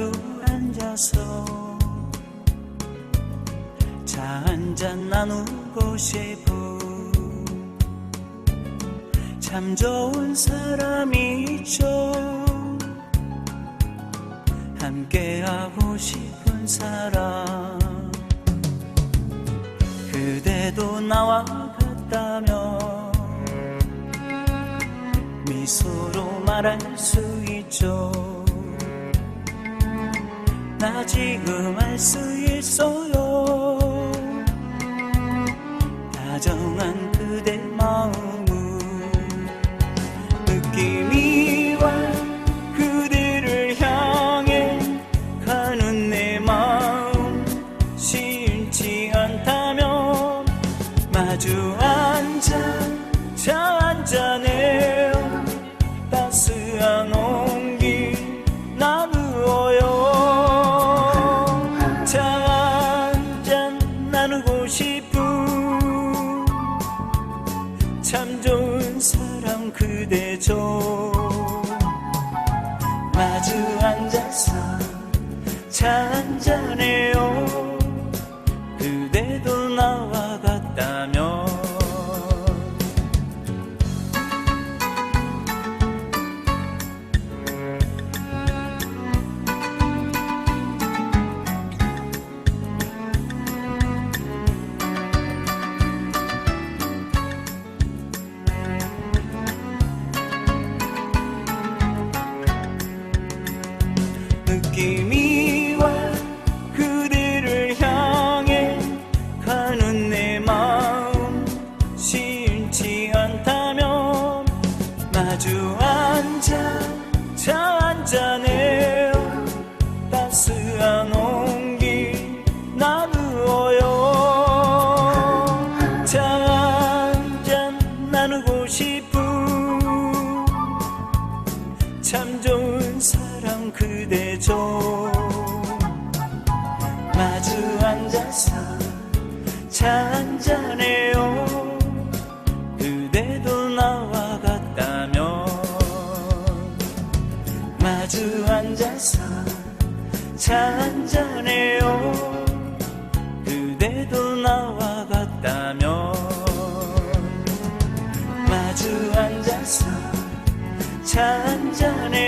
만나서 차 한잔 나누고 싶어. 참 좋은 사람이 있죠. 함께하고 싶은 사람. 그대도 나와 같다면 미소로 말할 수 있죠 나 지금 알 수 있어요. 다정한 그대 마음을 느낌이 와 그대를 향해 가는 내 마음 싫지 않다면 마주 좋은 사람 그대 죠 마주 앉아서 차 그대죠. 마주 앉아서 차 한잔해요. 그대도 나와 같다면 마주 앉아서 차 한잔해요. 그대도 나와 같다면 마주 앉아서 차 한잔해